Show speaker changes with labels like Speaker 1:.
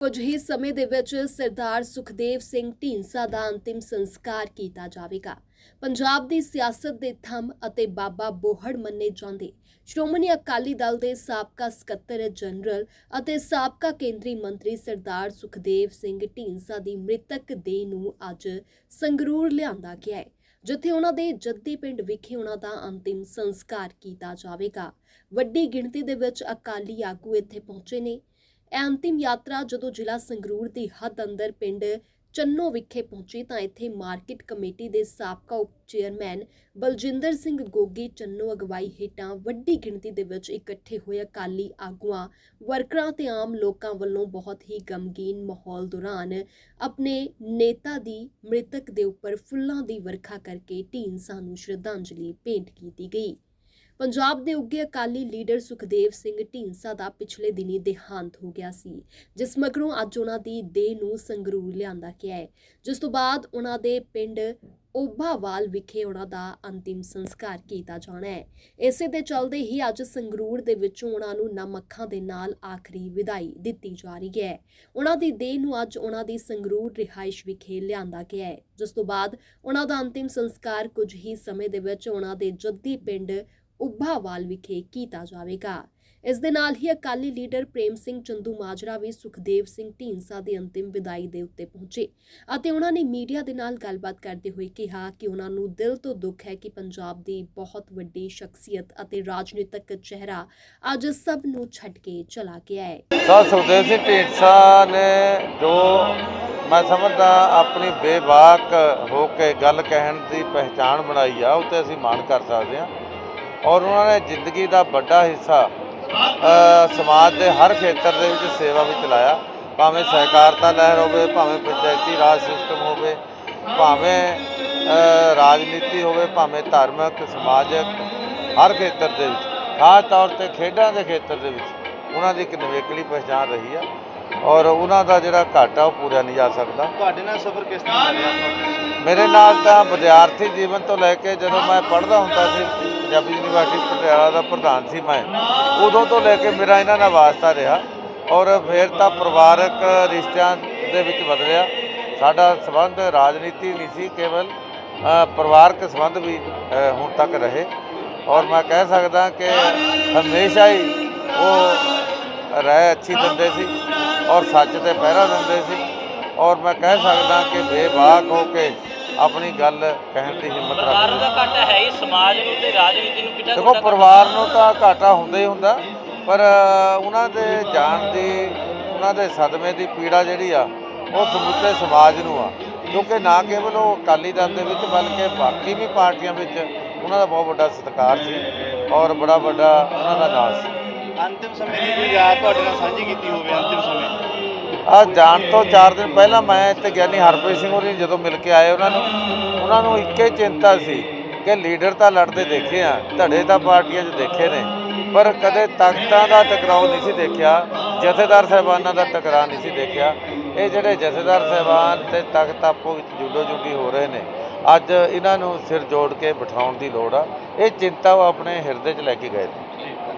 Speaker 1: ਕੁਝ ਹੀ ਸਮੇਂ ਦੇ ਵਿੱਚ ਸਰਦਾਰ ਸੁਖਦੇਵ ਸਿੰਘ ਢੀਂਡਸਾ ਦਾ ਅੰਤਿਮ ਸੰਸਕਾਰ ਕੀਤਾ ਜਾਵੇਗਾ। ਪੰਜਾਬ ਦੀ ਸਿਆਸਤ ਦੇ ਥੰਮ ਅਤੇ ਬਾਬਾ ਬੋਹੜ ਮੰਨੇ ਜਾਂਦੇ ਸ਼੍ਰੋਮਣੀ ਅਕਾਲੀ ਦਲ ਦੇ ਸਾਬਕਾ ਸਕੱਤਰ ਜਨਰਲ ਅਤੇ ਸਾਬਕਾ ਕੇਂਦਰੀ ਮੰਤਰੀ ਸਰਦਾਰ ਸੁਖਦੇਵ ਸਿੰਘ ਢੀਂਡਸਾ ਦੀ ਮ੍ਰਿਤਕ ਦੇਹ ਨੂੰ ਅੱਜ ਸੰਗਰੂਰ ਲਿਆਂਦਾ ਗਿਆ ਹੈ, ਜਿੱਥੇ ਉਹਨਾਂ ਦੇ ਜੱਦੀ ਪਿੰਡ ਵਿਖੇ ਉਹਨਾਂ ਦਾ ਅੰਤਿਮ ਸੰਸਕਾਰ ਕੀਤਾ ਜਾਵੇਗਾ। ਵੱਡੀ ਗਿਣਤੀ ਦੇ ਵਿੱਚ ਅਕਾਲੀ ਆਗੂ ਇੱਥੇ ਪਹੁੰਚੇ ਨੇ। ਇਹ ਅੰਤਿਮ ਯਾਤਰਾ ਜਦੋਂ ਜ਼ਿਲ੍ਹਾ ਸੰਗਰੂਰ ਦੀ ਹੱਦ ਅੰਦਰ ਪਿੰਡ ਚੰਨੋ ਵਿਖੇ ਪਹੁੰਚੀ ਤਾਂ ਇੱਥੇ ਮਾਰਕੀਟ ਕਮੇਟੀ ਦੇ ਸਾਬਕਾ ਉਪ ਚੇਅਰਮੈਨ ਬਲਜਿੰਦਰ ਸਿੰਘ ਗੋਗੀ ਚੰਨੋ ਅਗਵਾਈ ਹੇਠਾਂ ਵੱਡੀ ਗਿਣਤੀ ਦੇ ਵਿੱਚ ਇਕੱਠੇ ਹੋਏ ਅਕਾਲੀ ਆਗੂਆਂ, ਵਰਕਰਾਂ ਤੇ ਆਮ ਲੋਕਾਂ ਵੱਲੋਂ ਬਹੁਤ ਹੀ ਗਮਗੀਨ ਮਾਹੌਲ ਦੌਰਾਨ ਆਪਣੇ ਨੇਤਾ ਦੀ ਮ੍ਰਿਤਕ ਦੇ ਉੱਪਰ ਫੁੱਲਾਂ ਦੀ ਵਰਖਾ ਕਰਕੇ ਢੀਂਡਸਾ ਨੂੰ ਸ਼ਰਧਾਂਜਲੀ ਭੇਂਟ ਕੀਤੀ ਗਈ। ਪੰਜਾਬ ਦੇ ਉੱਗੇ ਅਕਾਲੀ ਲੀਡਰ ਸੁਖਦੇਵ ਸਿੰਘ ਢੀਂਡਸਾ ਦਾ ਪਿਛਲੇ ਦਿਨੀ ਦੇਹਾਂਤ ਹੋ ਗਿਆ ਸੀ, ਜਿਸ ਮਗਰੋਂ ਅੱਜ ਉਹਨਾਂ ਦੀ ਦੇਹ ਨੂੰ ਸੰਗਰੂਰ ਲਿਆਂਦਾ ਗਿਆ ਹੈ, ਜਿਸ ਤੋਂ ਬਾਅਦ ਉਹਨਾਂ ਦੇ ਪਿੰਡ ਓਭਾਵਾਲ ਵਿਖੇ ਉਹਨਾਂ ਦਾ ਅੰਤਿਮ ਸੰਸਕਾਰ ਕੀਤਾ ਜਾਣਾ ਹੈ। ਇਸੇ ਦੇ ਚਲਦੇ ਹੀ ਅੱਜ ਸੰਗਰੂਰ ਦੇ ਵਿੱਚੋਂ ਉਹਨਾਂ ਨੂੰ ਨਮ ਅੱਖਾਂ ਦੇ ਨਾਲ ਆਖਰੀ ਵਿਦਾਈ ਦਿੱਤੀ ਜਾ ਰਹੀ ਹੈ। ਉਹਨਾਂ ਦੀ ਦੇਹ ਨੂੰ ਅੱਜ ਉਹਨਾਂ ਦੀ ਸੰਗਰੂਰ ਰਿਹਾਇਸ਼ ਵਿਖੇ ਲਿਆਂਦਾ ਗਿਆ ਹੈ, ਜਿਸ ਤੋਂ ਬਾਅਦ ਉਹਨਾਂ ਦਾ ਅੰਤਿਮ ਸੰਸਕਾਰ ਕੁਝ ਹੀ ਸਮੇਂ ਦੇ ਵਿੱਚ ਉਹਨਾਂ ਦੇ ਜੱਦੀ ਪਿੰਡ ਉੱਭਾਵਾਲ ਵਿਖੇ ਕੀਤਾ ਜਾਵੇਗਾ। ਇਸ ਦੇ ਨਾਲ ਹੀ ਅਕਾਲੀ ਲੀਡਰ ਪ੍ਰੇਮ ਸਿੰਘ ਚੰਦੂ ਮਾਜਰਾ ਵੀ ਸੁਖਦੇਵ ਸਿੰਘ ਢੀਂਡਸਾ ਦੀ ਅੰਤਿਮ ਵਿਦਾਈ ਦੇ ਉੱਤੇ ਪਹੁੰਚੇ ਅਤੇ ਉਹਨਾਂ ਨੇ ਮੀਡੀਆ ਦੇ ਨਾਲ ਗੱਲਬਾਤ ਕਰਦੇ ਹੋਏ ਕਿਹਾ ਕਿ ਉਹਨਾਂ ਨੂੰ ਦਿਲ ਤੋਂ ਦੁੱਖ ਹੈ ਕਿ ਪੰਜਾਬ ਦੀ ਬਹੁਤ ਵੱਡੀ ਸ਼ਖਸੀਅਤ ਅਤੇ ਰਾਜਨੀਤਿਕ ਚਿਹਰਾ ਅੱਜ ਸਭ ਨੂੰ ਛੱਡ ਕੇ ਚਲਾ ਗਿਆ ਹੈ।
Speaker 2: ਸਰ, ਸੁਖਦੇਵ ਸਿੰਘ ਢੀਂਡਸਾ ਨੇ ਜੋ ਮੈਂ ਸਮਝਦਾ ਆਪਣੀ ਬੇਬਾਕ ਹੋ ਕੇ ਗੱਲ ਕਹਿਣ ਦੀ ਪਹਿਚਾਣ ਬਣਾਈ ਆ ਉੱਤੇ ਅਸੀਂ ਮਾਣ ਕਰ ਸਕਦੇ ਹਾਂ। ਔਰ ਉਹਨਾਂ ਨੇ ਜ਼ਿੰਦਗੀ ਦਾ ਵੱਡਾ ਹਿੱਸਾ ਸਮਾਜ ਦੇ ਹਰ ਖੇਤਰ ਦੇ ਵਿੱਚ ਸੇਵਾ ਵਿੱਚ ਲਾਇਆ ਭਾਵੇਂ ਸਹਿਕਾਰਤਾ ਲਹਿਰ ਹੋਵੇ ਭਾਵੇਂ ਪੰਚਾਇਤੀ ਰਾਜ ਸਿਸਟਮ ਹੋਵੇ ਭਾਵੇਂ ਰਾਜਨੀਤੀ ਹੋਵੇ ਭਾਵੇਂ ਧਾਰਮਿਕ ਸਮਾਜਿਕ ਹਰ ਖੇਤਰ ਦੇ ਵਿੱਚ ਖਾਸ ਤੌਰ ਤੇ ਖੇਡਾਂ ਦੇ ਖੇਤਰ ਦੇ ਵਿੱਚ ਉਹਨਾਂ ਦੀ ਇੱਕ ਨਿਵੇਕਲੀ ਪਛਾਣ ਰਹੀ ਆ। ਔਰ ਉਹਨਾਂ ਦਾ ਜਿਹੜਾ ਘਾਟਾ ਉਹ ਪੂਰਿਆ ਨਹੀਂ ਜਾ ਸਕਦਾ।
Speaker 3: ਤੁਹਾਡੇ ਨਾਲ ਸਫ਼ਰ ਕਿਸ ਤਰ੍ਹਾਂ ਰਿਹਾ?
Speaker 2: ਮੇਰੇ ਨਾਲ ਤਾਂ ਵਿਦਿਆਰਥੀ ਜੀਵਨ ਤੋਂ ਲੈ ਕੇ ਜਦੋਂ ਮੈਂ ਪੜ੍ਹਦਾ ਹੁੰਦਾ ਸੀ ਪੰਜਾਬੀ ਯੂਨੀਵਰਸਿਟੀ ਪਟਿਆਲਾ ਦਾ ਪ੍ਰਧਾਨ ਸੀ ਮੈਂ। ਉਦੋਂ ਤੋਂ ਲੈ ਕੇ ਮੇਰਾ ਇਹਨਾਂ ਨਾਲ ਵਾਸਤਾ ਰਿਹਾ ਔਰ ਫਿਰ ਤਾਂ ਪਰਿਵਾਰਕ ਰਿਸ਼ਤਿਆਂ ਦੇ ਵਿੱਚ ਬਦਲਿਆ ਸਾਡਾ ਸਬੰਧ ਰਾਜਨੀਤੀ ਨਹੀਂ ਸੀ, ਕੇਵਲ ਪਰਿਵਾਰਕ ਸਬੰਧ ਵੀ ਹੁਣ ਤੱਕ ਰਹੇ। ਔਰ ਮੈਂ ਕਹਿ ਸਕਦਾ ਕਿ ਹਮੇਸ਼ਾ ਹੀ ਉਹ ਰਹਿ ਅੱਛੀ ਦਿੰਦੇ ਸੀ ਔਰ ਸੱਚ ਤੇ ਪਹਿਰਾ ਦਿੰਦੇ ਸੀ। ਔਰ ਮੈਂ ਕਹਿ ਸਕਦਾ ਕਿ ਬੇਬਾਕ ਹੋ ਕੇ ਆਪਣੀ ਗੱਲ ਕਹਿਣ ਦੀ ਹਿੰਮਤ
Speaker 4: ਪਰਿਵਾਰ
Speaker 2: ਰੱਖਦੇ
Speaker 4: ਦਾ ਘਾਟਾ ਹੈ ਹੀ ਸਮਾਜ ਨੂੰ ਤੇ ਰਾਜਨੀਤੀ ਨੂੰ ਕਿੰਨਾ
Speaker 2: ਦੇਖੋ ਪਰਿਵਾਰ ਨੂੰ ਤਾਂ ਘਾਟਾ ਹੁੰਦਾ ਹੀ ਹੁੰਦਾ ਪਰ ਉਹਨਾਂ ਦੇ ਜਾਣ ਦੀ ਉਹਨਾਂ ਦੇ ਸਦਮੇ ਦੀ ਪੀੜਾ ਜਿਹੜੀ ਆ ਉਹ ਸਮੁੱਚੇ ਸਮਾਜ ਨੂੰ ਆ। ਕਿਉਂਕਿ ਨਾ ਕੇਵਲ ਉਹ ਅਕਾਲੀ ਦਲ ਦੇ ਵਿੱਚ ਬਲਕਿ ਬਾਕੀ ਵੀ ਪਾਰਟੀਆਂ ਵਿੱਚ ਉਹਨਾਂ ਦਾ ਬਹੁਤ ਵੱਡਾ ਸਤਿਕਾਰ ਸੀ ਔਰ ਬੜਾ ਵੱਡਾ ਉਹਨਾਂ ਦਾ ਨਾਂ ਸੀ।
Speaker 3: ਅੰਤਿਮ ਸਮੇਂ ਦੀ ਕੋਈ ਯਾਦ ਤੁਹਾਡੇ ਨਾਲ ਸਾਂਝੀ ਕੀਤੀ ਹੋਵੇ
Speaker 2: ਆ ਜਾਣ ਤੋਂ 4 ਦਿਨ ਪਹਿਲਾਂ ਮੈਂ ਤੇ ਗਿਆਨੀ ਹਰਪ੍ਰੀਤ ਸਿੰਘ ਹੋਰੀ ਜਦੋਂ ਮਿਲ ਕੇ ਆਏ ਉਹਨਾਂ ਨੂੰ ਉਹਨਾਂ ਨੂੰ ਇੱਕੇ ਚਿੰਤਾ ਸੀ ਕਿ ਲੀਡਰ ਤਾਂ ਲੜਦੇ ਦੇਖੇ ਆ, ਧੜੇ ਤਾਂ ਪਾਰਟੀਆਂ 'ਚ ਦੇਖੇ ਨੇ, ਪਰ ਕਦੇ ਤਾਕਤਾਂ ਦਾ ਟਕਰਾਓ ਨਹੀਂ ਸੀ ਦੇਖਿਆ, ਜਥੇਦਾਰ ਸਾਹਿਬਾਨਾਂ ਦਾ ਟਕਰਾਅ ਨਹੀਂ ਸੀ ਦੇਖਿਆ। ਇਹ ਜਿਹੜੇ ਜਥੇਦਾਰ ਸਾਹਿਬਾਨ ਤੇ ਤਾਕਤ ਆਪੋ ਵਿੱਚ ਜੁਡੋ ਜੁਗੀ ਹੋ ਰਹੇ ਨੇ, ਅੱਜ ਇਹਨਾਂ ਨੂੰ ਸਿਰ ਜੋੜ ਕੇ ਬਿਠਾਉਣ ਦੀ ਲੋੜ ਆ। ਇਹ ਚਿੰਤਾ ਉਹ ਆਪਣੇ ਹਿਰਦੇ 'ਚ ਲੈ ਕੇ ਗਏ ਨੇ।